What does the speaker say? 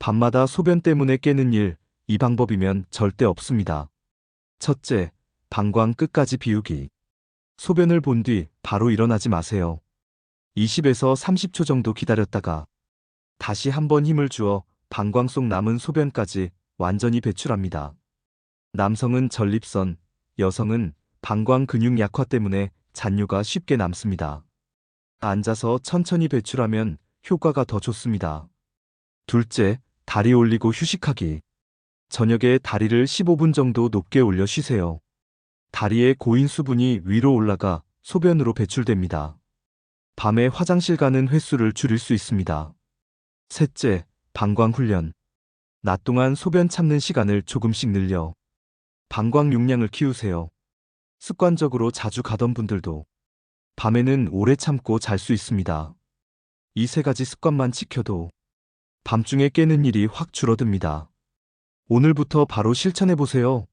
밤마다 소변 때문에 깨는 일, 이 방법이면 절대 없습니다. 첫째, 방광 끝까지 비우기. 소변을 본 뒤 바로 일어나지 마세요. 20에서 30초 정도 기다렸다가 다시 한번 힘을 주어 방광 속 남은 소변까지 완전히 배출합니다. 남성은 전립선, 여성은 방광 근육 약화 때문에 잔류가 쉽게 남습니다. 앉아서 천천히 배출하면 효과가 더 좋습니다. 둘째, 다리 올리고 휴식하기. 저녁에 다리를 15분 정도 높게 올려 쉬세요. 다리의 고인 수분이 위로 올라가 소변으로 배출됩니다. 밤에 화장실 가는 횟수를 줄일 수 있습니다. 셋째, 방광 훈련. 낮 동안 소변 참는 시간을 조금씩 늘려 방광 용량을 키우세요. 습관적으로 자주 가던 분들도 밤에는 오래 참고 잘 수 있습니다. 이 세 가지 습관만 지켜도 밤중에 깨는 일이 확 줄어듭니다. 오늘부터 바로 실천해 보세요.